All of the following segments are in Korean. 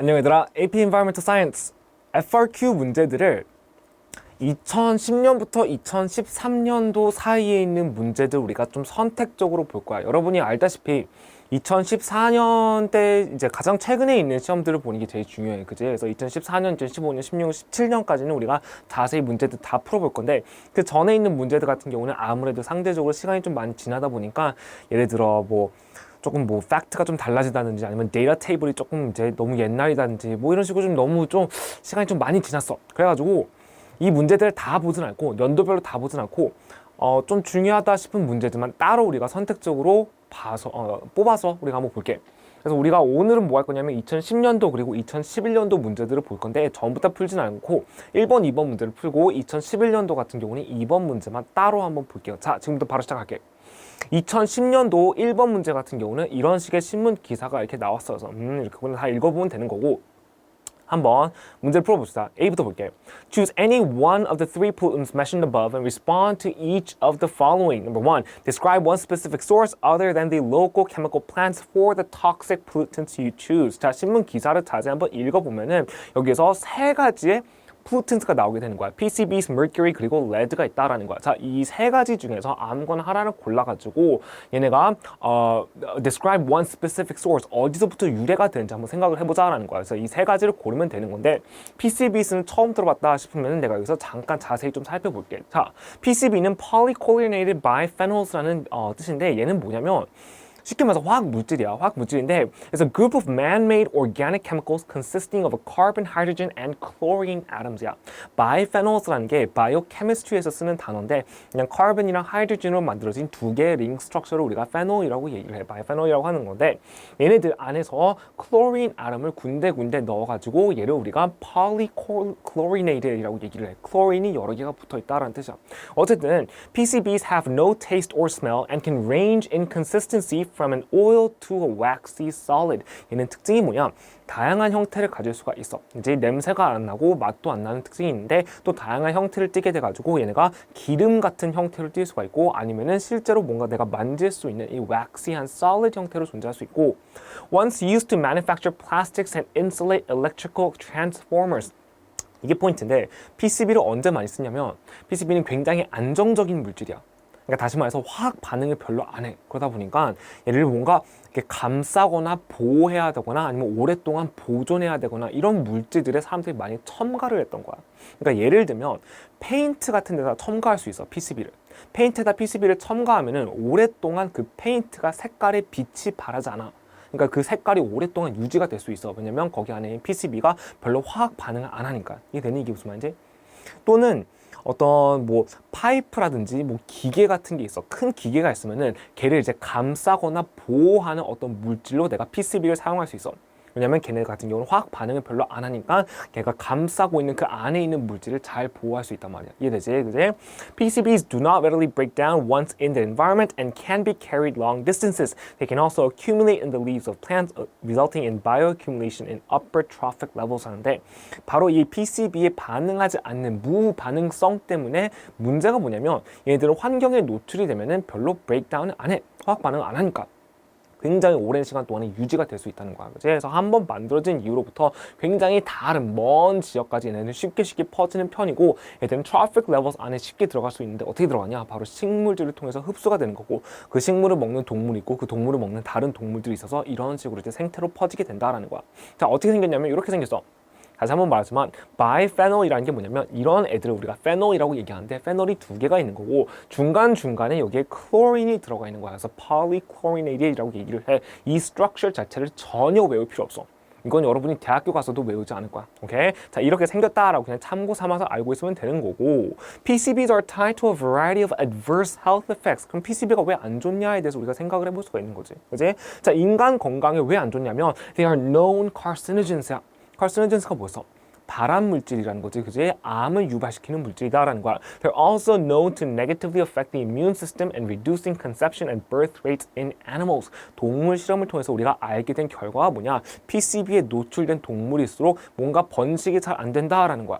안녕 얘들아 AP Environmental Science FRQ 문제들을 2010년부터 2013년도 사이에 있는 문제들 우리가 좀 선택적으로 볼 거야. 여러분이 알다시피 2014년 때 이제 가장 최근에 있는 시험들을 보는 게 제일 중요해. 그지? 그래서 2014년, 2015년, 16년, 17년까지는 우리가 자세히 문제들 다 풀어볼 건데 그 전에 있는 문제들 같은 경우는 아무래도 상대적으로 시간이 좀 많이 지나다 보니까 예를 들어 뭐 조금 뭐 팩트가 좀 달라지다든지 아니면 데이터 테이블이 조금 이제 너무 옛날이다든지 뭐 이런 식으로 좀 너무 좀 시간이 좀 많이 지났어. 그래가지고 이 문제들 다 보진 않고 연도별로 다 보진 않고 어, 좀 중요하다 싶은 문제들만 따로 우리가 선택적으로 봐서 어, 뽑아서 우리가 한번 볼게. 그래서 우리가 오늘은 뭐 할 거냐면 2010년도 그리고 2011년도 문제들을 볼 건데 전부 다 풀진 않고 1번, 2번 문제를 풀고 2011년도 같은 경우는 2번 문제만 따로 한번 볼게요. 자, 지금부터 바로 시작할게. 2010년도 1번 문제 같은 경우는 이런 식의 신문 기사가 이렇게 나왔어서 음, 이렇게 다 읽어보면 되는 거고 한번 문제를 풀어봅시다. A부터 볼게요. Choose any one of the three pollutants mentioned above and respond to each of the following. Number one, describe one specific source other than the local chemical plants for the toxic pollutants you choose. 자, 신문 기사를 자세히 한번 읽어보면은 여기에서 세 가지의 플루텐트가 나오게 되는 거야. PCBs, mercury 그리고 lead가 있다라는 거야. 자, 이 세 가지 중에서 아무거나 하나를 골라가지고 얘네가 어, describe one specific source 어디서부터 유래가 되는지 한번 생각을 해보자라는 거야. 그래서 이 세 가지를 고르면 되는 건데 PCBs는 처음 들어봤다 싶으면 내가 여기서 잠깐 자세히 좀 살펴볼게. 자, PCB는 polychlorinated biphenols라는 어, 뜻인데 얘는 뭐냐면 쉽게 말해서 화학 물질이야. 화학 물질인데 it's a group of man-made organic chemicals consisting of carbon, hydrogen, and chlorine atoms야. biphenols라는 게 바이오케미스트리에서 쓰는 단어인데 그냥 카본이랑 하이드로겐으로 만들어진 두 개의 링 스트럭처를 우리가 페놀이라고 얘기를 해. 바이페놀이라고 하는 건데 얘네들 안에서 chlorine 아tom을 군데군데 넣어 가지고 얘를 우리가 polychlorinated이라고 얘기를 해. chlorine이 여러 개가 붙어 있다라는 뜻이야. 어쨌든 PCBs have no taste or smell and can range in consistency from an oil to a waxy solid. 얘는 특징이 뭐냐? 다양한 형태를 가질 수가 있어. 이제 냄새가 안 나고 맛도 안 나는 특징이 있는데 또 다양한 형태를 띠게 돼가지고 얘네가 기름 같은 형태로 띌 수가 있고 아니면은 실제로 뭔가 내가 만질 수 있는 이 waxy한 solid 형태로 존재할 수 있고 once used to manufacture plastics and insulate electrical transformers 이게 포인트인데 PCB를 언제 많이 쓰냐면 PCB는 굉장히 안정적인 물질이야. 그러니까 다시 말해서 화학 반응을 별로 안 해. 그러다 보니까 얘를 뭔가 이렇게 감싸거나 보호해야 되거나 아니면 오랫동안 보존해야 되거나 이런 물질들에 사람들이 많이 첨가를 했던 거야. 그러니까 예를 들면 페인트 같은 데다 첨가할 수 있어 PCB를. 페인트에다 PCB를 첨가하면은 오랫동안 그 페인트가 색깔에 빛이 바라지 않아. 그러니까 그 색깔이 오랫동안 유지가 될 수 있어. 왜냐면 거기 안에 PCB가 별로 화학 반응을 안 하니까. 이게 되는 이게 무슨 말인지? 또는 어떤 뭐 파이프라든지 뭐 기계 같은 게 있어. 큰 기계가 있으면은 걔를 이제 감싸거나 보호하는 어떤 물질로 내가 PCB를 사용할 수 있어. 왜냐면 걔네 같은 경우는 화학 반응을 별로 안 하니까 걔가 감싸고 있는 그 안에 있는 물질을 잘 보호할 수 있단 말이야. 이해되지? 그지? PCBs do not readily break down once in the environment and can be carried long distances. They can also accumulate in the leaves of plants, uh, resulting in bioaccumulation in upper trophic levels 하는데 바로 이 PCB에 반응하지 않는 무반응성 때문에 문제가 뭐냐면 얘네들은 환경에 노출이 되면은 별로 브레이크다운을 안 해. 화학 반응을 안 하니까. 굉장히 오랜 시간 동안에 유지가 될 수 있다는 거야. 그래서 한 번 만들어진 이후로부터 굉장히 다른 먼 지역까지 얘네는 쉽게 쉽게 퍼지는 편이고 얘들은 트래픽 레벨 안에 쉽게 들어갈 수 있는데 어떻게 들어가냐? 바로 식물질을 통해서 흡수가 되는 거고 그 식물을 먹는 동물이 있고 그 동물을 먹는 다른 동물들이 있어서 이런 식으로 이제 생태로 퍼지게 된다라는 거야. 자, 어떻게 생겼냐면 이렇게 생겼어. 다시 한번 말하지만 바이페놀이라는 게 뭐냐면 이런 애들을 우리가 페놀이라고 얘기하는데 페놀이 두 개가 있는 거고 중간 중간에 여기에 클로린이 들어가 있는 거야. 그래서 polychlorinate이라고 얘기를 해. 이 스트럭처 자체를 전혀 외울 필요 없어. 이건 여러분이 대학교 가서도 외우지 않을 거야. 오케이? 자, 이렇게 생겼다라고 그냥 참고 삼아서 알고 있으면 되는 거고. PCBs are tied to a variety of adverse health effects. 그럼 PCB가 왜 안 좋냐에 대해서 우리가 생각을 해볼 수가 있는 거지. 그지? 자, 인간 건강에 왜 안 좋냐면 they are known carcinogens. Carcinogens,가 뭐였어? 발암 물질이라는 거지, 그지? 암을 유발시키는 물질이다라는 거야. They're also known to negatively affect the immune system and reducing conception and birth rates in animals. 동물 실험을 통해서 우리가 알게 된 결과가 뭐냐? PCB에 노출된 동물일수록 뭔가 번식이 잘 안 된다라는 거야.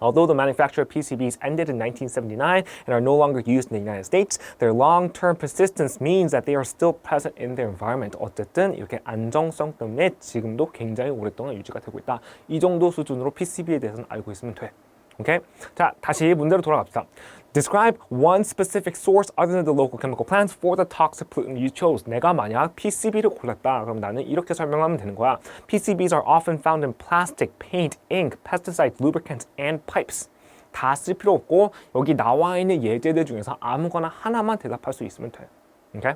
Although the manufacture of PCBs ended in 1979 and are no longer used in the United States, their long-term persistence means that they are still present in their environment. 어쨌든 이렇게 안정성 때문에 지금도 굉장히 오랫동안 유지가 되고 있다. 이 정도 수준으로 PCB에 대해서는 알고 있으면 돼. 오케이? 자, 다시 문제로 돌아갑시다. Describe one specific source other than the local chemical plants for the toxic pollutant you chose. 내가 만약 PCB를 골랐다. 그럼 나는 이렇게 설명하면 되는 거야. PCBs are often found in plastic, paint, ink, pesticides, lubricants, and pipes. 다 쓸 필요 없고 여기 나와 있는 예제들 중에서 아무거나 하나만 대답할 수 있으면 돼. 오케이?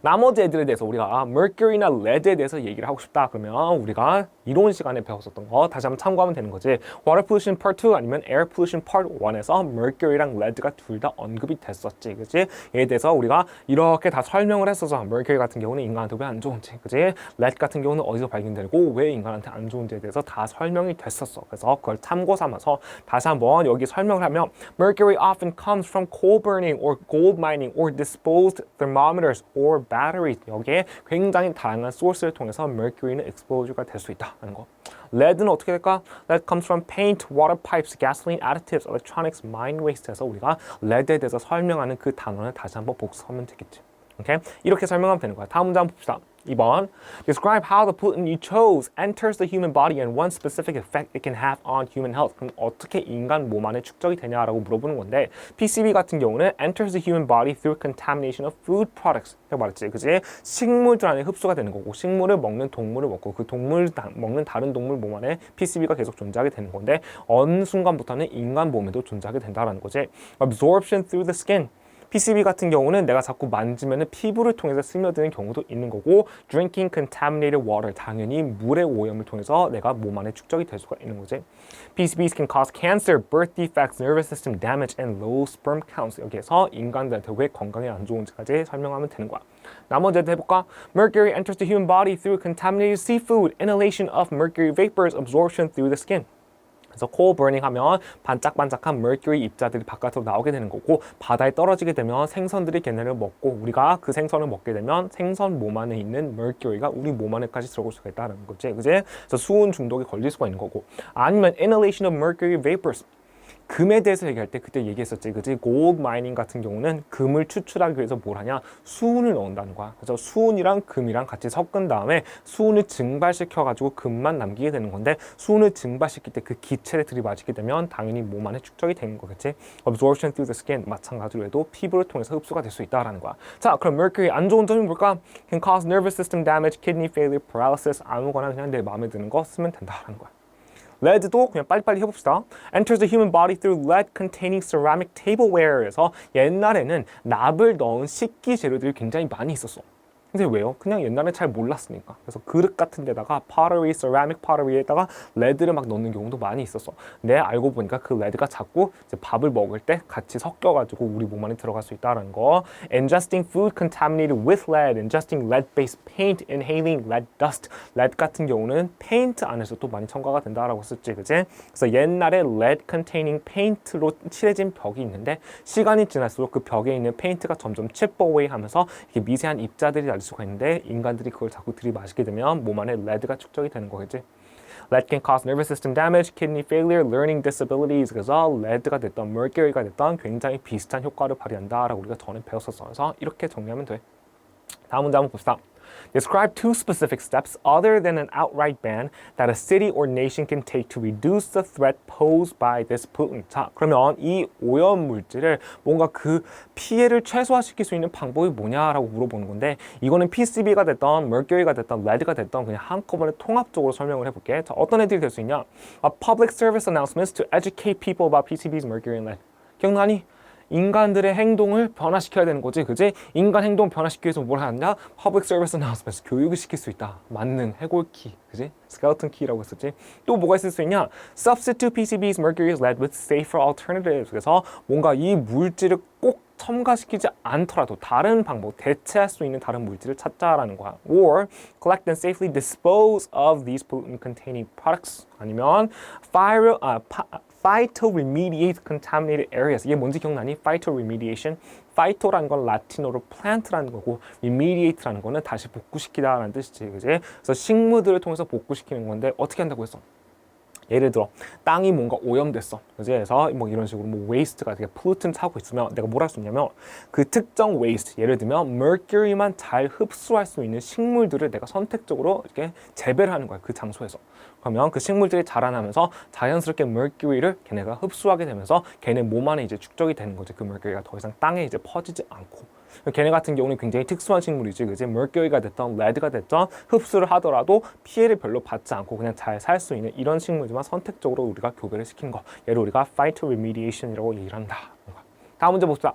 나머지 애들에 대해서 우리가 mercury나 lead에 대해서 얘기를 하고 싶다. 그러면 우리가 이론 시간에 배웠었던 거 다시 한번 참고하면 되는 거지. Water pollution part 2 아니면 air pollution part 1에서 mercury랑 lead가 둘 다 언급이 됐었지. 그지 얘에 대해서 우리가 이렇게 다 설명을 했어서 mercury 같은 경우는 인간한테 왜 안 좋은지. 그지 lead 같은 경우는 어디서 발견되고 왜 인간한테 안 좋은지에 대해서 다 설명이 됐었어. 그래서 그걸 참고 삼아서 다시 한번 여기 설명을 하면 mercury often comes from coal burning or gold mining or disposed thermometers or batteries 여기에 굉장히 다양한 소스를 통해서 mercury는 exposure가 될 수 있다는 거. lead는 어떻게 될까? lead comes from paint, water pipes, gasoline additives, electronics, mine waste에서 우리가 lead에 대해서 설명하는 그 단어를 다시 한번 복습하면 되겠지. 오케이? 이렇게 설명하면 되는 거야. 다음 한번 봅시다. 2번. Describe how the pollutant you chose enters the human body and one specific effect it can have on human health. 그럼 어떻게 인간 몸 안에 축적이 되냐라고 물어보는 건데 PCB 같은 경우는 enters the human body through contamination of food products. 내가 말했지, 그지? 식물들 안에 흡수가 되는 거고 식물을 먹는 동물을 먹고 그 동물 다, 먹는 다른 동물 몸 안에 PCB가 계속 존재하게 되는 건데 어느 순간부터는 인간 몸에도 존재하게 된다라는 거지. Absorption through the skin. PCB 같은 경우는 내가 자꾸 만지면 피부를 통해서 스며드는 경우도 있는 거고 drinking contaminated water 당연히 물의 오염을 통해서 내가 몸 안에 축적이 될 수가 있는 거지. PCBs can cause cancer, birth defects, nervous system damage, and low sperm counts. 여기에서 인간들한테 왜 건강에 안 좋은지까지 설명하면 되는 거야. 나머지도 해볼까? Mercury enters the human body through contaminated seafood, inhalation of mercury vapors, absorption through the skin. 그래서 코어 버닝 하면 반짝반짝한 mercury 입자들이 바깥으로 나오게 되는 거고 바다에 떨어지게 되면 생선들이 걔네를 먹고 우리가 그 생선을 먹게 되면 생선 몸 안에 있는 mercury가 우리 몸 안에까지 들어올 수가 있다는 거지. 그지? 그래서 수은 중독에 걸릴 수가 있는 거고. 아니면 inhalation of mercury vapors 금에 대해서 얘기할 때 그때 얘기했었지. 그지? 고ld 마이닝 같은 경우는 금을 추출하기 위해서 뭘 하냐? 수은을 넣는다는 거야. 그래서 수은이랑 금이랑 같이 섞은 다음에 수은을 증발시켜 가지고 금만 남기게 되는 건데 수은을 증발시킬 때 그 기체를 들이마시게 되면 당연히 몸 안에 축적이 되는 거겠지. Absorption through the skin 마찬가지로 해도 피부를 통해서 흡수가 될 수 있다라는 거야. 자 그럼 mercury 안 좋은 점이 뭘까? Can cause nervous system damage kidney failure paralysis 아무거나 그냥 내 마음에 드는 거 쓰면 된다라는 거야 lead도 그냥 빨리빨리 해봅시다. enters the human body through lead containing ceramic tableware에서 옛날에는 납을 넣은 식기 재료들이 굉장히 많이 있었어. 근데 왜요? 그냥 옛날에 잘 몰랐으니까. 그래서 그릇 같은 데다가 pottery, ceramic pottery에다가 레드를 막 넣는 경우도 많이 있었어. 내 알고 보니까 그 레드가 자꾸 이제 밥을 먹을 때 같이 섞여가지고 우리 몸 안에 들어갈 수 있다는 거. Ingesting food contaminated with lead, ingesting lead-based paint, inhaling lead dust. lead 같은 경우는 페인트 안에서도 많이 첨가가 된다라고 썼지, 그지? 그래서 옛날에 lead containing paint로 칠해진 벽이 있는데 시간이 지날수록 그 벽에 있는 페인트가 점점 chip away 하면서 이렇게 미세한 입자들이 날 수가 있는데 인간들이 그걸 자꾸 들이마시게 되면 몸 안에 레드가 축적이 되는 거겠지. Lead can cause nervous system damage, kidney failure, learning disabilities. 그래서 레드가 됐던 mercury가 됐던 굉장히 비슷한 효과를 발휘한다라고 우리가 전에 배웠었어. 그래서 이렇게 정리하면 돼. 다음 문제 한번 봅시다. Describe two specific steps other than an outright ban that a city or nation can take to reduce the threat posed by this pollutant. 자, 그러면 이 오염 물질을 뭔가 그 피해를 최소화시킬 수 있는 방법이 뭐냐라고 물어보는 건데 이거는 PCB가 됐던 mercury가 됐던 lead가 됐던 그냥 한꺼번에 통합적으로 설명을 해볼게. 자, 어떤 애들이 될 수 있냐? A public service announcements to educate people about PCBs, mercury, and lead. 기억나니? 인간들의 행동을 변화시켜야 되는 거지, 그지? 인간 행동 변화시키기 위해서 뭘 하냐? Public Service Announcements, 교육을 시킬 수 있다. 만능, 해골키, 그지? Skeleton Key라고 했었지. 또 뭐가 있을 수 있냐? Substitute PCBs, mercury is lead with safer alternatives. 그래서 뭔가 이 물질을 꼭 첨가시키지 않더라도 다른 방법, 대체할 수 있는 다른 물질을 찾자라는 거야. Or collect and safely dispose of these pollutant containing products. 아니면 fire, 아, 파, phytoremediate contaminated areas. 이게 뭔지 기억나니? phytoremediation. phyto라는 건 라틴어로 plant라는 거고 remediate라는 거는 다시 복구시키다라는 뜻이지. 그지? 그래서 식물들을 통해서 복구시키는 건데 어떻게 한다고 했어? 예를 들어 땅이 뭔가 오염됐어. 그지? 그래서 뭐 이런 식으로 뭐 웨이스트가 되게 플루튼 차고 있으면 내가 뭘 할 수 있냐면 그 특정 웨이스트 예를 들면 mercury만 잘 흡수할 수 있는 식물들을 내가 선택적으로 이렇게 재배를 하는 거야. 그 장소에서. 그러면 그 식물들이 자라나면서 자연스럽게 mercury를 걔네가 흡수하게 되면서 걔네 몸 안에 이제 축적이 되는 거지. 그 mercury가 더 이상 땅에 이제 퍼지지 않고. 걔네 같은 경우는 굉장히 특수한 식물이지, 그지? mercury가 됐던 레드가 됐던 흡수를 하더라도 피해를 별로 받지 않고 그냥 잘 살 수 있는 이런 식물들만 선택적으로 우리가 교배를 시키는 거. 얘를 우리가 phytoremediation이라고 얘기를 한다. 다음 문제 봅시다.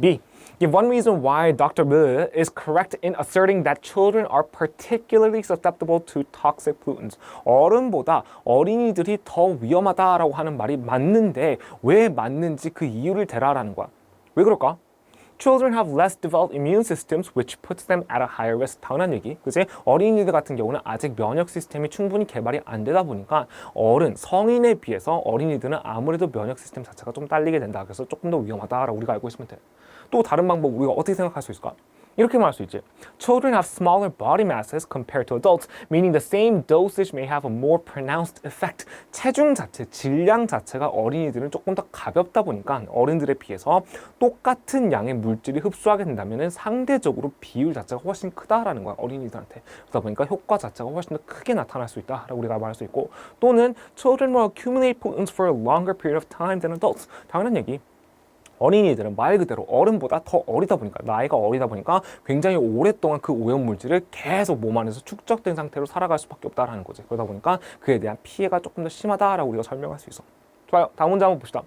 B. Give one reason why Dr. Bill is correct in asserting that children are particularly susceptible to toxic pollutants. 어른보다 어린이들이 더 위험하다라고 하는 말이 맞는데 왜 맞는지 그 이유를 대라라는 거야. 왜 그럴까? Children have less developed immune systems, which puts them at a higher risk. 당연한 얘기. 그지? 어린이들 같은 경우는 아직 면역 시스템이 충분히 개발이 안 되다 보니까 어른, 성인에 비해서 어린이들은 아무래도 면역 시스템 자체가 좀 딸리게 된다. 그래서 조금 더 위험하다라고 우리가 알고 있으면 돼. 또 다른 방법 우리가 어떻게 생각할 수 있을까? 이렇게 말할 수 있지. Children have smaller body masses compared to adults, meaning the same dosage may have a more pronounced effect. 체중 자체, 질량 자체가 어린이들은 조금 더 가볍다 보니까 어른들에 비해서 똑같은 양의 물질이 흡수하게 된다면 상대적으로 비율 자체가 훨씬 크다라는 거야 어린이들한테. 그러다 보니까 효과 자체가 훨씬 더 크게 나타날 수 있다라고 우리가 말할 수 있고 또는 children will accumulate pollutants for a longer period of time than adults. 당연한 얘기. 어린이들은 말 그대로 어른보다 더 어리다 보니까 나이가 어리다 보니까 굉장히 오랫동안 그 오염 물질을 계속 몸 안에서 축적된 상태로 살아갈 수밖에 없다라는 거지. 그러다 보니까 그에 대한 피해가 조금 더 심하다라고 우리가 설명할 수 있어. 좋아요. 다음 문제 한번 봅시다.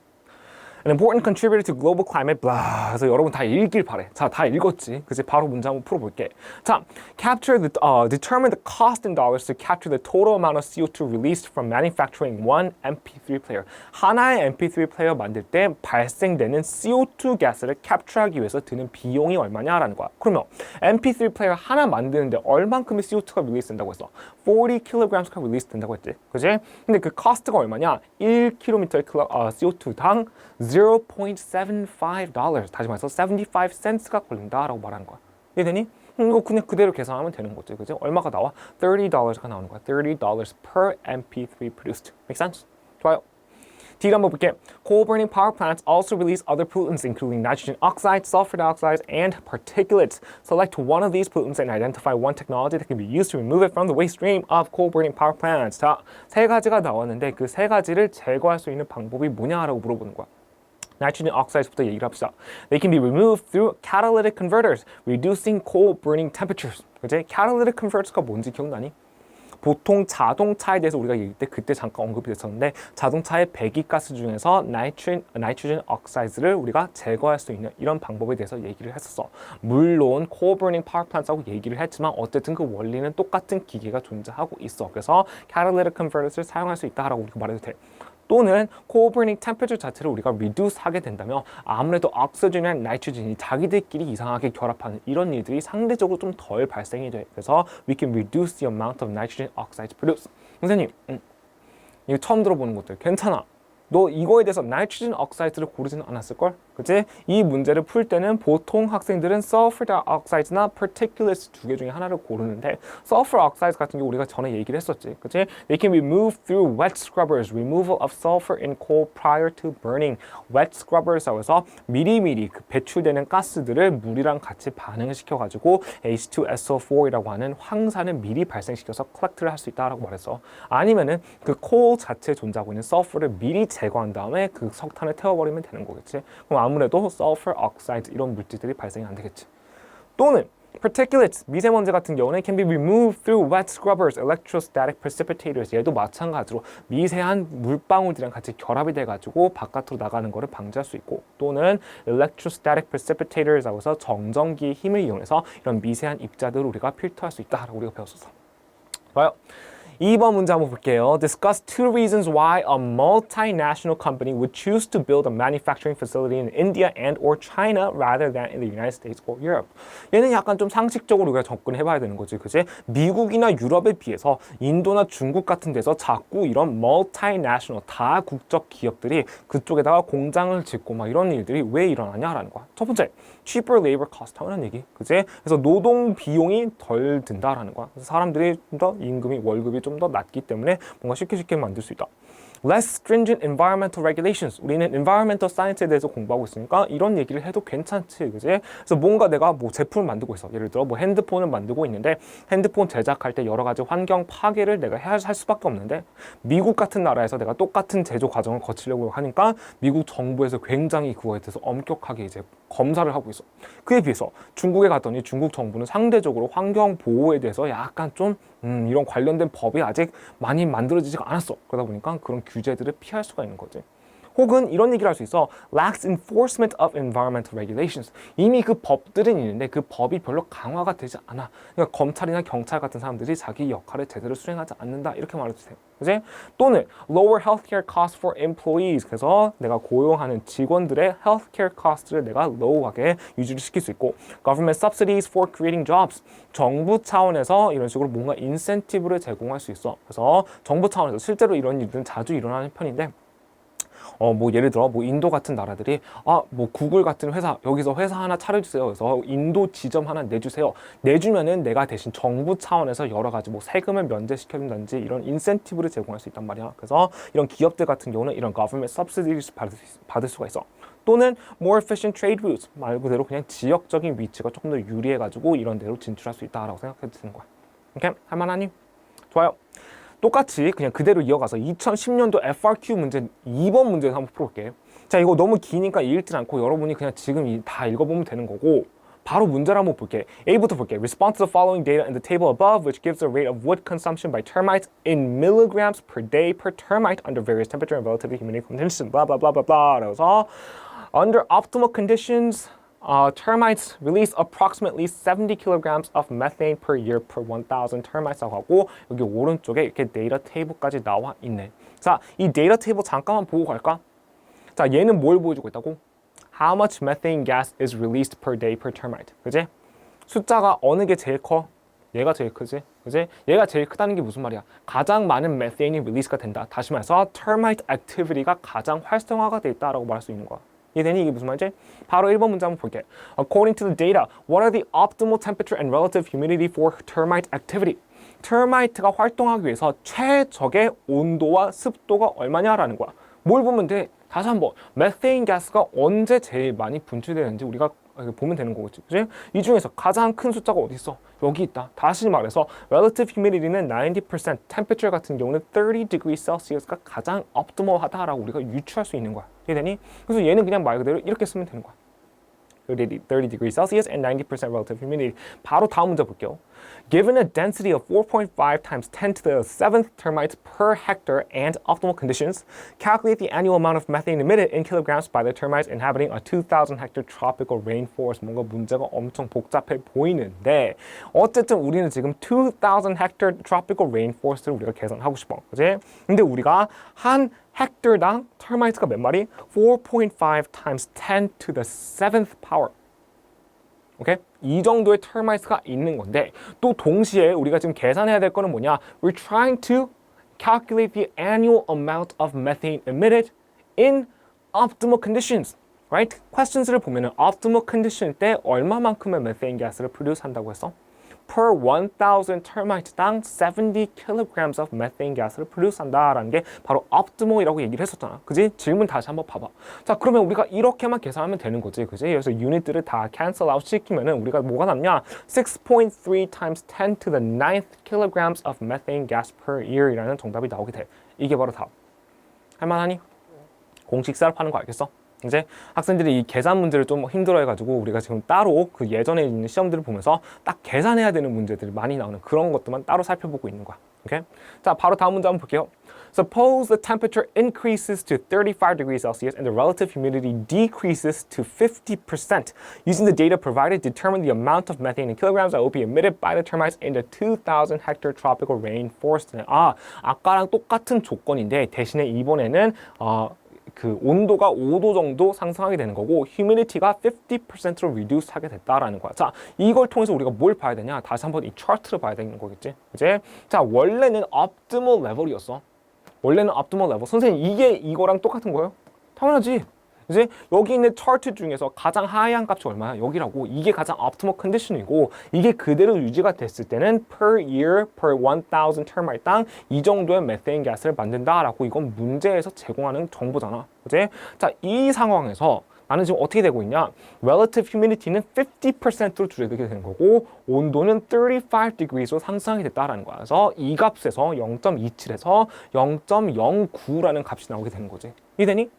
An important contributor to global climate, blah. 그래서 여러분 다 읽길 바래. 자, 다 읽었지. 그치? 바로 문제 한번 풀어볼게. 자, capture the, uh, determine the cost in dollars to capture the total amount of CO2 released from manufacturing one MP3 player. 하나의 MP3 플레이어 만들 때 발생되는 CO2 가스를 캡처하기 위해서 드는 비용이 얼마냐라는 거야. 그러면 MP3 플레이어 하나 만드는데 얼만큼의 CO2가 릴리스 된다고 했어? 40kg가 릴리스 된다고 했지. 그지? 근데 그 코스트가 얼마냐? 1km의 어, CO2당 0.75 다시 말해서 75 cents가 걸린다라고 말하는 거야. 이해되니? 음, 이거 그냥 그대로 계산하면 되는 거지, 그죠? 얼마가 나와? 30가 나오는 거야. 30 per MP3 produced. Make sense? 좋아요. D를 한번 볼게. Coal burning power plants also release other pollutants, including nitrogen oxides, sulfur dioxide, and particulates. Select one of these pollutants and identify one technology that can be used to remove it from the waste stream of coal burning power plants. 자, 세 가지가 나왔는데 그 세 가지를 제거할 수 있는 방법이 뭐냐라고 물어보는 거야. Nitrogen oxides 부터 얘기를 합시다. They can be removed through catalytic converters, reducing coal burning temperatures. 그지? catalytic converters가 뭔지 기억나니? 보통 자동차에 대해서 우리가 얘기할 때 그때 잠깐 언급이 됐었는데 자동차의 배기가스 중에서 나이트린, 나이트로젠 억사이드를 우리가 제거할 수 있는 이런 방법에 대해서 얘기를 했었어. 물론 코어 버닝 파워 플랜트하고 얘기를 했지만 어쨌든 그 원리는 똑같은 기계가 존재하고 있어. 그래서 catalytic converters를 사용할 수 있다라고 우리가 말해도 돼. 또는 코어 버닝 템퍼처 자체를 우리가 reduce 하게 된다면 아무래도 옥시전이나 나이트로젠이 자기들끼리 이상하게 결합하는 이런 일들이 상대적으로 좀 덜 발생이 돼. 그래서 we can reduce the amount of nitrogen oxides produced. 선생님, 음, 이거 처음 들어보는 것들 괜찮아. 너 이거에 대해서 나이트로젠 억사이드를 고르지는 않았을걸? 그치? 이 문제를 풀 때는 보통 학생들은 sulfur dioxide나 particulates 두 개 중에 하나를 고르는데 sulfur oxides 같은 경우 우리가 전에 얘기를 했었지. 그치? They can be moved through wet scrubbers, removal of sulfur in coal prior to burning. wet scrubbers라고 해서 미리미리 그 배출되는 가스들을 물이랑 같이 반응을 시켜가지고 H2SO4이라고 하는 황산을 미리 발생시켜서 컬렉트를 할 수 있다라고 말했어. 아니면은 그 coal 자체에 존재하고 있는 sulfur를 미리 제거한 다음에 그 석탄을 태워버리면 되는 거겠지. 그럼 아무래도 sulfur oxide 이런 물질들이 발생이 안 되겠지. 또는 particulates 미세먼지 같은 경우는 can be removed through wet scrubbers, electrostatic precipitators. 얘도 마찬가지로 미세한 물방울들이랑 같이 결합이 돼가지고 바깥으로 나가는 것을 방지할 수 있고 또는 electrostatic precipitators라고 해서 정전기의 힘을 이용해서 이런 미세한 입자들을 우리가 필터할 수 있다라고 우리가 배웠었어. 좋아요. 2번 문제 한번 볼게요. Discuss two reasons why a multinational company would choose to build a manufacturing facility in India and or China rather than in the United States or Europe. 얘는 약간 좀 상식적으로 우리가 접근해 봐야 되는 거지, 그지? 미국이나 유럽에 비해서 인도나 중국 같은 데서 자꾸 이런 multinational 다국적 기업들이 그쪽에다가 공장을 짓고 막 이런 일들이 왜 일어나냐라는 거야. 첫 번째, cheaper labor cost 하는 얘기, 그지? 그래서 노동 비용이 덜 든다라는 거야. 그래서 사람들이 좀 더 임금이 월급이 좀좀 더 낮기 때문에 뭔가 쉽게 쉽게 만들 수 있다. less stringent environmental regulations. 우리는 environmental science에 대해서 공부하고 있으니까 이런 얘기를 해도 괜찮지, 그지? 그래서 뭔가 내가 뭐 제품을 만들고 있어. 예를 들어 뭐 핸드폰을 만들고 있는데 핸드폰 제작할 때 여러 가지 환경 파괴를 내가 해야 할 수밖에 없는데 미국 같은 나라에서 내가 똑같은 제조 과정을 거치려고 하니까 미국 정부에서 굉장히 그거에 대해서 엄격하게 이제 검사를 하고 있어. 그에 비해서 중국에 갔더니 중국 정부는 상대적으로 환경 보호에 대해서 약간 좀 음, 이런 관련된 법이 아직 많이 만들어지지가 않았어. 그러다 보니까 그런 규제들을 피할 수가 있는 거지. 혹은 이런 얘기를 할 수 있어. lax enforcement of environmental regulations. 이미 그 법들은 있는데 그 법이 별로 강화가 되지 않아. 그러니까 검찰이나 경찰 같은 사람들이 자기 역할을 제대로 수행하지 않는다. 이렇게 말해주세요. 그지? 또는 lower healthcare costs for employees. 그래서 내가 고용하는 직원들의 healthcare cost를 내가 low하게 유지를 시킬 수 있고 government subsidies for creating jobs. 정부 차원에서 이런 식으로 뭔가 인센티브를 제공할 수 있어. 그래서 정부 차원에서 실제로 이런 일들은 자주 일어나는 편인데 어, 뭐 예를 들어 뭐 인도 같은 나라들이 아, 뭐 구글 같은 회사 여기서 회사 하나 차려주세요. 그래서 인도 지점 하나 내주세요. 내주면은 내가 대신 정부 차원에서 여러 가지 뭐 세금을 면제시켜준다든지 이런 인센티브를 제공할 수 있단 말이야. 그래서 이런 기업들 같은 경우는 이런 government subsidies 받을, 수- 받을 수가 있어. 또는 more efficient trade routes 말 그대로 그냥 지역적인 위치가 조금 더 유리해가지고 이런 데로 진출할 수 있다라고 생각해 드는 거야. 오케이 할만하니? 좋아요. 똑같이 그냥 그대로 이어가서 2010년도 FRQ 문제 2번 문제에서 한번 풀어볼게. 자, 이거 너무 기니까 읽진 않고 여러분이 그냥 지금 이- 다 읽어보면 되는 거고 바로 문제를 한번 볼게. A부터 볼게. Respond to the following data in the table above, which gives the rate of wood consumption by termites in milligrams per day per termite under various temperature and relative humidity conditions. Blah blah blah blah blah. 그래서 under optimal conditions, uh, termites release approximately 70 kilograms of methane per year per 1,000 termites라고 하고 여기 오른쪽에 이렇게 데이터 테이블까지 나와 있네. 자, 이 데이터 테이블 잠깐만 보고 갈까? 자, 얘는 뭘 보여주고 있다고? How much methane gas is released per day per termite. 그지? 숫자가 어느 게 제일 커? 얘가 제일 크지? 그지? 얘가 제일 크다는 게 무슨 말이야? 가장 많은 메테인이 릴리스가 된다. 다시 말해서 termite activity가 가장 활성화가 돼 있다라고 말할 수 있는 거야. 이해되니? 이게 무슨 말이지? 바로 1번 문제 한번 볼게. According to the data, what are the optimal temperature and relative humidity for termite activity? termite가 활동하기 위해서 최적의 온도와 습도가 얼마냐라는 거야. 뭘 보면 돼? 다시 한번 메테인 가스가 언제 제일 많이 분출되는지 우리가 보면 되는 거겠지. 그지? 이 중에서 가장 큰 숫자가 어디 있어? 여기 있다. 다시 말해서 relative humidity는 90%, temperature 같은 경우는 30 degrees Celsius가 가장 optimal하다라고 우리가 유추할 수 있는 거야. 이해되니? 그래서 얘는 그냥 말 그대로 이렇게 쓰면 되는 거야. 30 degrees Celsius and 90% relative humidity. 바로 다음 문제 볼게요. Given a density of 4.5 times 10 to the 7th termites per hectare and optimal conditions, calculate the annual amount of methane emitted in kilograms by the termites inhabiting a 2,000 hectare tropical rainforest. 뭔가 문제가 엄청 복잡해 보이는데 어쨌든 우리는 지금 2,000 hectare tropical rainforest를 우리가 계산하고 싶어. 그지? 근데 우리가 한 헥터당 termites가 몇 마리? 4.5 times 10 to the 7th power. 오케이? 이 정도의 termites가 있는 건데 또 동시에 우리가 지금 계산해야 될 거는 뭐냐? We're trying to calculate the annual amount of methane emitted in optimal conditions. Right? questions를 보면은 optimal condition 때 얼마만큼의 methane gas를 produce 한다고 했어? Per 1,000 termites당 70 kilograms of methane gas를 produce 한다라는 게 바로 optimal이라고 얘기를 했었잖아. 그지? 질문 다시 한번 봐봐. 자, 그러면 우리가 이렇게만 계산하면 되는 거지. 그지? 그래서 유닛들을 다 cancel out 시키면은 우리가 뭐가 남냐? 6.3 times 10 to the 9th kilograms of methane gas per year이라는 정답이 나오게 돼. 이게 바로 답. 할만하니? 공식 셋업하는 거 알겠어? 이제 학생들이 이 계산 문제를 좀 힘들어해가지고 우리가 지금 따로 그 예전에 있는 시험들을 보면서 딱 계산해야 되는 문제들이 많이 나오는 그런 것들만 따로 살펴보고 있는 거야. 오케이? 자, 바로 다음 문제 한번 볼게요. Suppose the temperature increases to 35 degrees Celsius and the relative humidity decreases to 50%. Using the data provided, determine the amount of methane in kilograms that will be emitted by the termites in the 2,000 hectare tropical rainforest. 아, 아까랑 똑같은 조건인데 대신에 이번에는 어, 그 온도가 5도 정도 상승하게 되는 거고 휴미니티가 50%로 reduce 하게 됐다라는 거야. 자, 이걸 통해서 우리가 뭘 봐야 되냐? 다시 한번 이 차트를 봐야 되는 거겠지. 이제 자, 원래는 optimal level이었어. 원래는 optimal level. 선생님, 이게 이거랑 똑같은 거예요? 당연하지. 이제 여기 있는 차트 중에서 가장 하향 값이 얼마야? 여기라고. 이게 가장 optimal condition이고 이게 그대로 유지가 됐을 때는 per year per 1000 termite당 이 정도의 메테인 가스를 만든다라고 이건 문제에서 제공하는 정보잖아. 그지? 자, 이 상황에서 나는 지금 어떻게 되고 있냐? Relative humidity는 50%로 줄어들게 되는 거고 온도는 35 degrees로 상승하게 됐다라는 거야. 그래서 이 값에서 0.27에서 0.09라는 값이 나오게 되는 거지. 이해되니?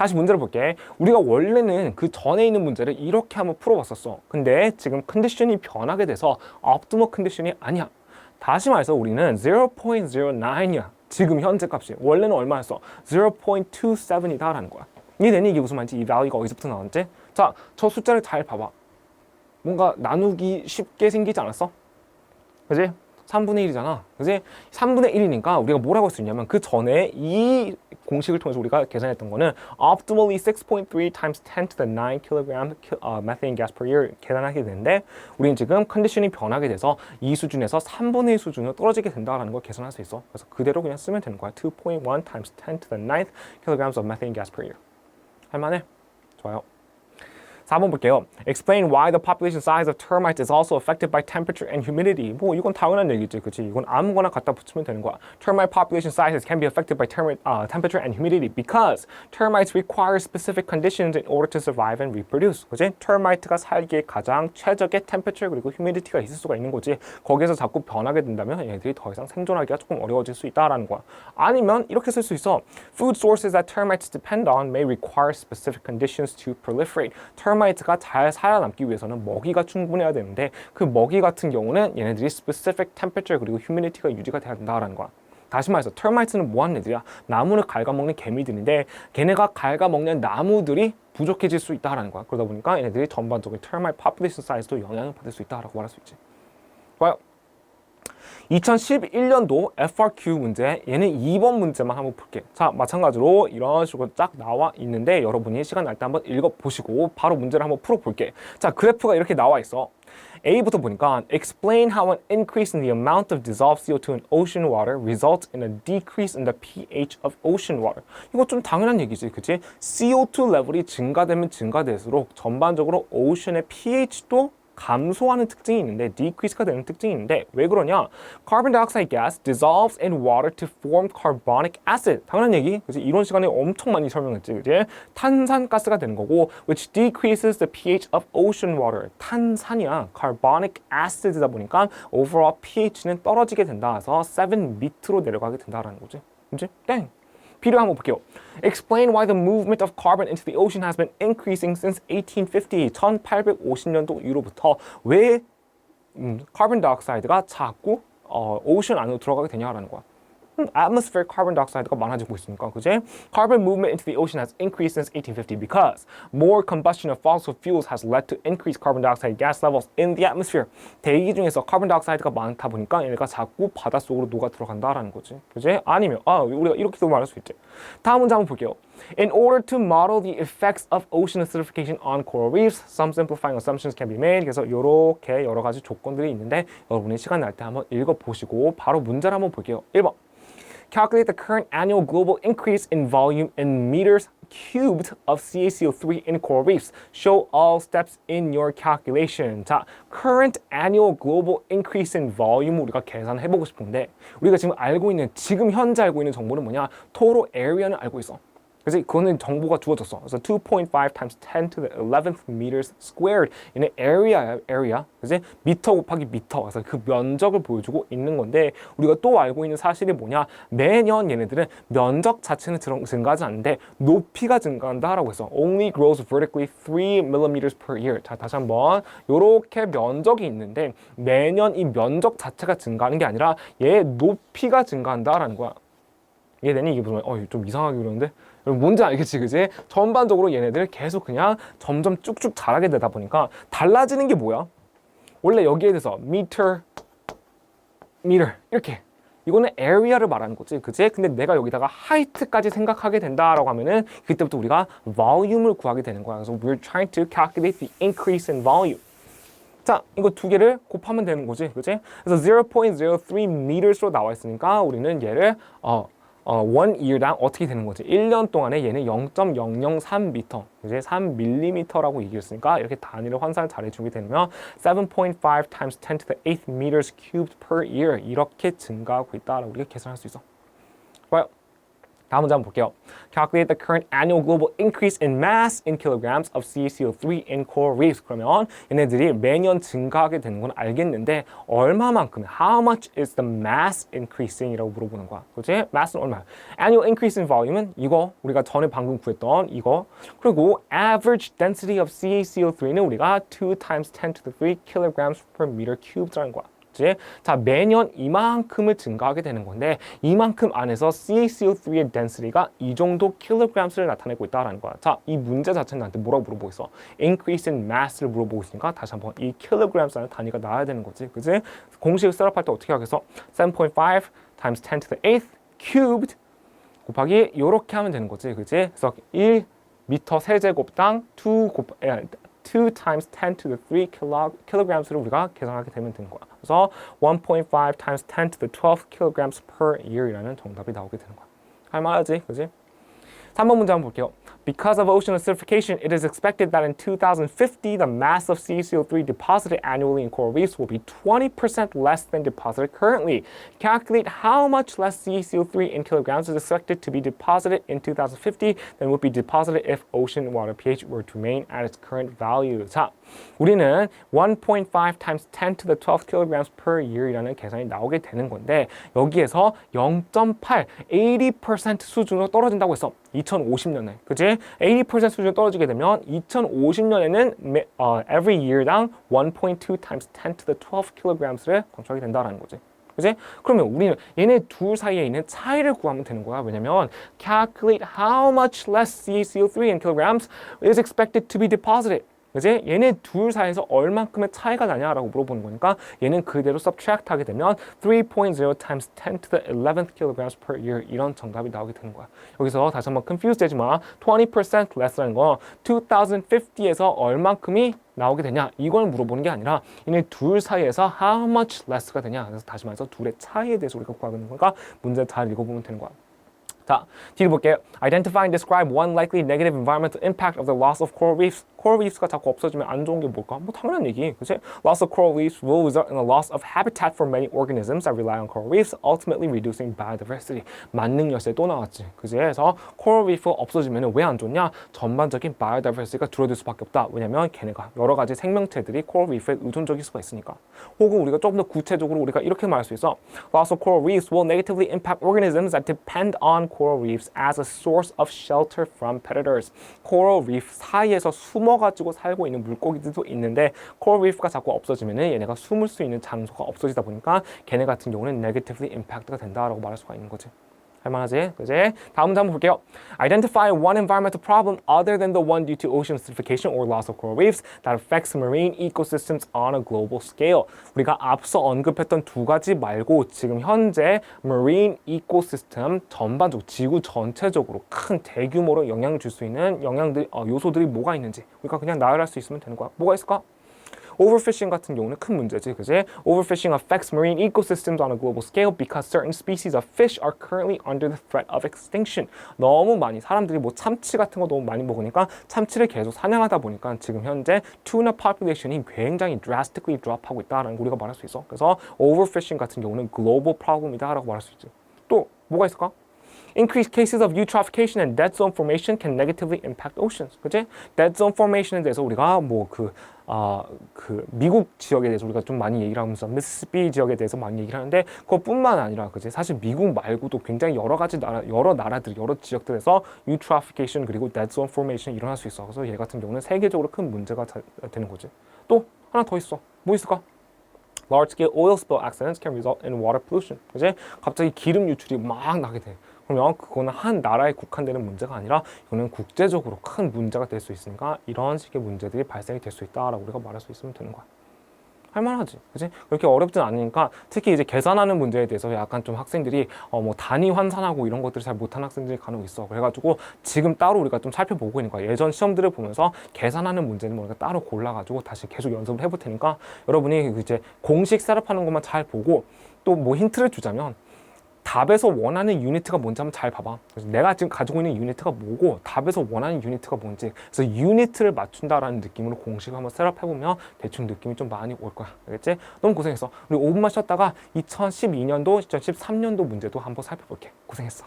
다시 문제를 볼게. 우리가 원래는 그 전에 있는 문제를 이렇게 한번 풀어봤었어. 근데 지금 컨디션이 변하게 돼서 optimal 컨디션이 아니야. 다시 말해서 우리는 0.09야. 지금 현재 값이. 원래는 얼마였어? 0.27이다라는 거야. 이해되니? 이게 무슨 말인지 이 value가 어디서부터 나왔지? 자, 저 숫자를 잘 봐봐. 뭔가 나누기 쉽게 생기지 않았어? 그지? 3분의 1이잖아. 그지? 3분의 1이니까 우리가 뭐라고 할 수 있냐면 그 전에 이 공식을 통해서 우리가 계산했던 거는 optimally 6.3 times 10 to the 9 kg uh, methane gas per year 계산하게 되는데 우리는 지금 컨디션이 변하게 돼서 이 수준에서 3분의 1 수준으로 떨어지게 된다라는 걸 계산할 수 있어. 그래서 그대로 그냥 쓰면 되는 거야. 2.1 times 10 to the 9th kilograms of methane gas per year. 할만해? 좋아요. 4번 볼게요. Explain why the population size of termites is also affected by temperature and humidity. 뭐 이건 당연한 얘기지, 그렇지? 이건 아무거나 갖다 붙이면 되는 거야. Termite population sizes can be affected by termite, uh, temperature and humidity because termites require specific conditions in order to survive and reproduce. 그렇지? termite가 살기에 가장 최적의 temperature 그리고 humidity가 있을 수가 있는 거지. 거기에서 자꾸 변하게 된다면 얘들이 더 이상 생존하기가 조금 어려워질 수 있다라는 거야. 아니면 이렇게 쓸 수 있어. Food sources that termites depend on may require specific conditions to proliferate. 터마이트가 잘 살아남기 위해서는 먹이가 충분해야 되는데 그 먹이 같은 경우는 얘네들이 specific temperature 그리고 humidity가 유지가 돼야 된다라는 거야. 다시 말해서 termites는 뭐하는 애들이야? 나무를 갉아먹는 개미들인데 걔네가 갉아먹는 나무들이 부족해질 수 있다라는 거야. 그러다 보니까 얘네들이 전반적인 termite population size도 영향을 받을 수 있다라고 말할 수 있지. 좋아요. 2011년도 FRQ 문제 얘는 2번 문제만 한번 볼게 자 마찬가지로 이런 식으로 쫙 나와 있는데 여러분이 시간 날 때 한번 읽어보시고 바로 문제를 한번 풀어볼게 자 그래프가 이렇게 나와 있어 A부터 보니까 explain how an increase in the amount of dissolved CO2 in ocean water results in a decrease in the pH of ocean water. 이거 좀 당연한 얘기지, 그치? CO2 레벨이 증가되면 증가될수록 전반적으로 오션의 pH도 감소하는 특징이 있는데 decrease가 되는 특징이 있는데 왜 그러냐? Carbon dioxide gas dissolves in water to form carbonic acid. 당연한 얘기. 그지? 이런 시간에 엄청 많이 설명했지. 그지? 탄산가스가 되는 거고 which decreases the pH of ocean water. 탄산이야. carbonic acid이다 보니까 overall pH는 떨어지게 된다. 해서 7 밑으로 내려가게 된다라는 거지. 그지? 땡. 비료 한번 볼게요. Explain why the movement of carbon into the ocean has been increasing since 1850. 1850년도 이후로부터 왜 음, 카본 다이옥사이드가 자꾸 어, 오션 안으로 들어가게 되냐라는 거야. 음, atmospheric carbon dioxide가 많아지고 있으니까 그제 carbon movement into the ocean has increased since 1850 because more combustion of fossil fuels has led to increased carbon dioxide gas levels in the atmosphere 대기 중에서 카본 다이옥사이드가 많다 보니까 얘가 자꾸 바닷속으로 녹아 들어간다라는 거지 그제 아니면 아 우리가 이렇게도 말할 수 있지 다음 문제 한번 볼게요 In order to model the effects of ocean acidification on coral reefs, some simplifying assumptions can be made. 그래서 이렇게 여러 가지 조건들이 있는데 여러분이 시간 날 때 한번 읽어보시고 바로 문제를 한번 볼게요. 1번. calculate the current annual global increase in volume in meters cubed of CaCO3 in coral reefs. Show all steps in your calculation. 자, current annual global increase in volume 우리가 계산해 보고 싶은데 우리가 지금 알고 있는 지금 현재 알고 있는 정보는 뭐냐? 토로 area는 알고 있어. 그래서 그거는 정보가 주어졌어. 그래서 2.5 times 10 to the 11th meters squared in area area. 그래서 미터 곱하기 미터. 그래서 그 면적을 보여주고 있는 건데 우리가 또 알고 있는 사실이 뭐냐? 매년 얘네들은 면적 자체는 증가하지 않는데 높이가 증가한다라고 해서 only grows vertically 3 millimeters per year. 자 다시 한번 이렇게 면적이 있는데 매년 이 면적 자체가 증가하는 게 아니라 얘 높이가 증가한다라는 거야. 이해되니? 이게 무슨 어, 좀 이상하게 그러는데 뭔지 알겠지, 그지? 전반적으로 얘네들 계속 그냥 점점 쭉쭉 자라게 되다 보니까 달라지는 게 뭐야? 원래 여기에 대해서 meter, meter 이렇게 이거는 area를 말하는 거지, 그지? 근데 내가 여기다가 height까지 생각하게 된다라고 하면은 그때부터 우리가 volume을 구하게 되는 거야. 그래서 we're trying to calculate the increase in volume. 자, 이거 두 개를 곱하면 되는 거지, 그지? 그래서 0.03 meters로 나와 있으니까 우리는 얘를 어 어, 원 year당 어떻게 되는 거지? 1년 동안에 얘는 0.003m, 이제 3mm라고 얘기했으니까 이렇게 단위를 환산을 잘 해주게 되면 7.5 times 10 to the 8th meters cubed per year 이렇게 증가하고 있다라고 우리가 계산할 수 있어. 좋아요. 다음 문제 한번 볼게요. Calculate the current annual global increase in mass in kilograms of CaCO3 in coral reefs. 그러면 얘네들이 매년 증가하게 되는 건 알겠는데 얼마만큼? How much is the mass increasing? 이라고 물어보는 거야. 그렇지? mass는 얼마야? Annual increase in volume은 이거 우리가 전에 방금 구했던 이거 그리고 average density of CaCO3는 우리가 2 times 10 to the 3 kilograms per meter cubed라는 거야. 그치? 자 매년 이만큼을 증가하게 되는 건데 이만큼 안에서 CaCO3의 density가 이 정도 kilograms를 나타내고 있다라는 거야. 자, 이 문제 자체는 나한테 뭐라고 물어보고 있어? increase in mass를 물어보고 있으니까 다시 한번 이 kilograms라는 단위가 나와야 되는 거지. 그치? 공식 셋업할 때 어떻게 하겠어? 7.5 times 10 to the 8th cubed 곱하기 이렇게 하면 되는 거지. 그치? 그래서 1 미터 세제곱당 2 곱, 2 times 10 to the 3 kilo, kilograms를 우리가 계산하게 되면 되는 거야. 그래서 1.5 times 10 to the 12 kilograms per year이라는 정답이 나오게 되는 거야. 할 만하지, 그지? 3번 문제 한번 볼게요. Because of ocean acidification, it is expected that in 2050, the mass of CaCO3 deposited annually in coral reefs will be 20% less than deposited currently. Calculate how much less CaCO3 in kilograms is expected to be deposited in 2050 than would be deposited if ocean water pH were to remain at its current value. 자, 우리는 1.5 times 10 to the 12 kilograms per year이라는 계산이 나오게 되는 건데 여기에서 0.8, 80% 수준으로 떨어진다고 했어. 2050년에. 그지? 80% 수준으로 떨어지게 되면 2050년에는 uh, every year당 1.2 times 10 to the 12 kilograms를 건축하게 된다라는 거지. 그지? 그러면 우리는 얘네 둘 사이에 있는 차이를 구하면 되는 거야. 왜냐면 calculate how much less CaCO3 in kilograms is expected to be deposited. 그지? 얘네 둘 사이에서 얼만큼의 차이가 나냐라고 물어보는 거니까 얘는 그대로 subtract 하게 되면 3.0 times 10 to the 11th kilograms per year 이런 정답이 나오게 되는 거야. 여기서 다시 한번 confuse 되지 마. 20% less라는 거 2050에서 얼만큼이 나오게 되냐 이걸 물어보는 게 아니라 얘네 둘 사이에서 how much less가 되냐 그래서 다시 말해서 둘의 차이에 대해서 우리가 구하는 거니까 문제 잘 읽어보면 되는 거야. 자, 뒤로 볼게요. Identify and describe one likely negative environmental impact of the loss of coral reefs. coral reefs가 자꾸 없어지면 안 좋은 게 뭘까? 뭐 당연한 얘기, 그치? Loss of coral reefs will result in a loss of habitat for many organisms that rely on coral reefs, ultimately reducing biodiversity. 만능 열쇠 또 나왔지, 그치? 그래서 coral reef가 없어지면 왜 안 좋냐? 전반적인 biodiversity가 줄어들 수밖에 없다. 왜냐면 걔네가 여러 가지 생명체들이 coral reef에 의존적일 수가 있으니까. 혹은 우리가 조금 더 구체적으로 우리가 이렇게 말할 수 있어. Loss of coral reefs will negatively impact organisms that depend on coral reefs as a source of shelter from predators. coral reef 사이에서 숨어가지고 살고 있는 물고기들도 있는데 coral reef가 자꾸 없어지면 얘네가 숨을 수 있는 장소가 없어지다 보니까 걔네 같은 경우는 negatively impact가 된다라고 말할 수가 있는 거지. 할만하지? 그지? 다음 한번 볼게요. Identify one environmental problem other than the one due to ocean acidification or loss of coral reefs that affects marine ecosystems on a global scale. 우리가 앞서 언급했던 두 가지 말고 지금 현재 marine ecosystem 전반적으로 지구 전체적으로 큰 대규모로 영향을 줄 수 있는 영향들 어, 요소들이 뭐가 있는지 우리가 그냥 나열할 수 있으면 되는 거야. 뭐가 있을까? Overfishing 같은 경우는 큰 문제지, 그지? Overfishing affects marine ecosystems on a global scale because certain species of fish are currently under the threat of extinction. 너무 많이 사람들이 뭐 참치 같은 거 너무 많이 먹으니까 참치를 계속 사냥하다 보니까 지금 현재 tuna population이 굉장히 drastically drop하고 있다라는 거 우리가 말할 수 있어. 그래서 overfishing 같은 경우는 global problem이다라고 말할 수 있지. 또 뭐가 있을까? Increased cases of eutrophication and dead zone formation can negatively impact oceans. 그지? dead zone formation에 대해서 우리가 뭐그 아, 그 미국 지역에 대해서 우리가 좀 많이 얘기를 하면서 미시시피 지역에 대해서 많이 얘기를 하는데 그것뿐만 아니라 그지 사실 미국 말고도 굉장히 여러 가지 나라 여러 나라들 여러 지역들에서 eutrophication 그리고 zone formation 일어날 수 있어. 그래서 얘 같은 경우는 세계적으로 큰 문제가 자, 되는 거지. 또 하나 더 있어. 뭐 있을까? large-scale oil spill accidents can result in water pollution. 그지? 갑자기 기름 유출이 막 나게 돼. 그러면 그거는 한 나라에 국한되는 문제가 아니라 이거는 국제적으로 큰 문제가 될 수 있으니까 이런 식의 문제들이 발생이 될 수 있다라고 우리가 말할 수 있으면 되는 거야. 할만하지, 그지? 그렇게 어렵진 않으니까 특히 이제 계산하는 문제에 대해서 약간 좀 학생들이 어 뭐 단위 환산하고 이런 것들을 잘 못하는 학생들이 간혹 있어. 그래가지고 지금 따로 우리가 좀 살펴보고 있는 거야. 예전 시험들을 보면서 계산하는 문제는 우리가 따로 골라가지고 다시 계속 연습을 해볼 테니까 여러분이 이제 공식 셋업하는 것만 잘 보고 또 뭐 힌트를 주자면. 답에서 원하는 유니트가 뭔지 한번 잘 봐봐. 그래서 내가 지금 가지고 있는 유니트가 뭐고 답에서 원하는 유니트가 뭔지 그래서 유니트를 맞춘다라는 느낌으로 공식을 한번 셋업해보면 대충 느낌이 좀 많이 올 거야. 알겠지? 너무 고생했어. 우리 5분만 쉬었다가 2012년도, 2013년도 문제도 한번 살펴볼게. 고생했어.